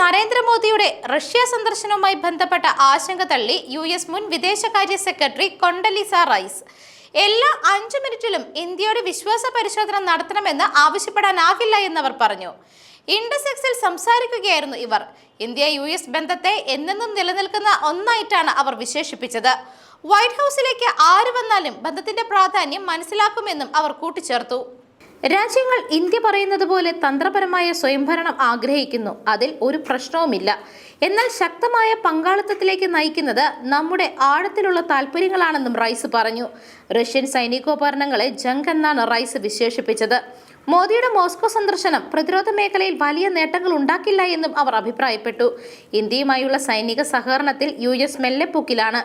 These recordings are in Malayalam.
നരേന്ദ്രമോദിയുടെ റഷ്യ സന്ദർശനവുമായി ബന്ധപ്പെട്ട ആശങ്ക തള്ളി യു എസ് മുൻ വിദേശകാര്യ സെക്രട്ടറി കൊണ്ടലിസ റൈസ്. എല്ലാ അഞ്ചു മിനിറ്റിലും ഇന്ത്യയുടെ വിശ്വാസ പരിശോധന നടത്തണമെന്ന് ആവശ്യപ്പെടാനാകില്ല എന്നവർ പറഞ്ഞു. ഇൻഡസെക്സിൽ സംസാരിക്കുകയായിരുന്നു ഇവർ. ഇന്ത്യ യു എസ് ബന്ധത്തെ എന്നെന്നും നിലനിൽക്കുന്ന ഒന്നായിട്ടാണ് അവർ വിശേഷിപ്പിച്ചത്. വൈറ്റ് ഹൗസിലേക്ക് ആര് വന്നാലും ബന്ധത്തിന്റെ പ്രാധാന്യം മനസ്സിലാക്കുമെന്നും അവർ കൂട്ടിച്ചേർത്തു. രാജ്യങ്ങൾ ഇന്ത്യ പറയുന്നത് പോലെ തന്ത്രപരമായ സ്വയംഭരണം ആഗ്രഹിക്കുന്നു. അതിൽ ഒരു പ്രശ്നവുമില്ല. എന്നാൽ ശക്തമായ പങ്കാളിത്തത്തിലേക്ക് നയിക്കുന്നത് നമ്മുടെ ആഴത്തിലുള്ള താല്പര്യങ്ങളാണെന്നും റൈസ് പറഞ്ഞു. റഷ്യൻ സൈനികോപകരണങ്ങളെ ജങ്ക് എന്നാണ് റൈസ് വിശേഷിപ്പിച്ചത്. മോദിയുടെ മോസ്കോ സന്ദർശനം പ്രതിരോധ മേഖലയിൽ വലിയ നേട്ടങ്ങൾ ഉണ്ടാക്കില്ല എന്നും അവർ അഭിപ്രായപ്പെട്ടു. ഇന്ത്യയുമായുള്ള സൈനിക സഹകരണത്തിൽ യു എസ് മെല്ലെപ്പൂക്കിലാണ്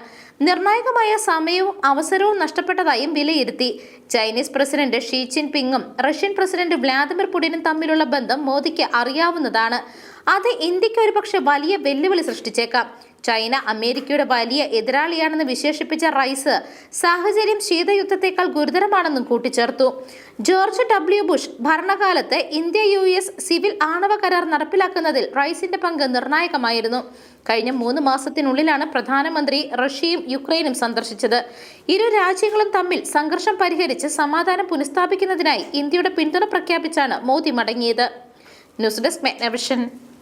നിർണായകമായ സമയവും അവസരവും നഷ്ടപ്പെട്ടതായും വിലയിരുത്തി. ചൈനീസ് പ്രസിഡന്റ് ഷീ ജിൻ പിങ്ങും റഷ്യൻ പ്രസിഡന്റ് വ്ളാദിമിർ പുടിനും തമ്മിലുള്ള ബന്ധം മോദിക്ക് അറിയാവുന്നതാണ്. അത് ഇന്ത്യയ്ക്ക് ഒരുപക്ഷെ വലിയ വെല്ലുവിളി സൃഷ്ടിച്ചേക്കാം. ചൈന അമേരിക്കയുടെ വലിയ എതിരാളിയാണെന്ന് വിശേഷിപ്പിച്ച റൈസ് സാഹചര്യം ശീതയുദ്ധത്തെക്കാൾ ഗുരുതരമാണെന്നും കൂട്ടിച്ചേർത്തു. ജോർജ് ഡബ്ല്യു ബുഷ് ഭരണകാലത്ത് ഇന്ത്യ യു എസ് സിവിൽ ആണവ കരാർ നടപ്പിലാക്കുന്നതിൽ റൈസിന്റെ പങ്ക് നിർണായകമായിരുന്നു. കഴിഞ്ഞ മൂന്ന് മാസത്തിനുള്ളിലാണ് പ്രധാനമന്ത്രി റഷ്യയും യുക്രൈനും സന്ദർശിച്ചത്. ഇരു രാജ്യങ്ങളും തമ്മിൽ സംഘർഷം പരിഹരിച്ച് സമാധാനം പുനഃസ്ഥാപിക്കുന്നതിനായി ഇന്ത്യയുടെ പിന്തുണ പ്രഖ്യാപിച്ചാണ് മോദി മടങ്ങിയത്. News desk Meghna vision.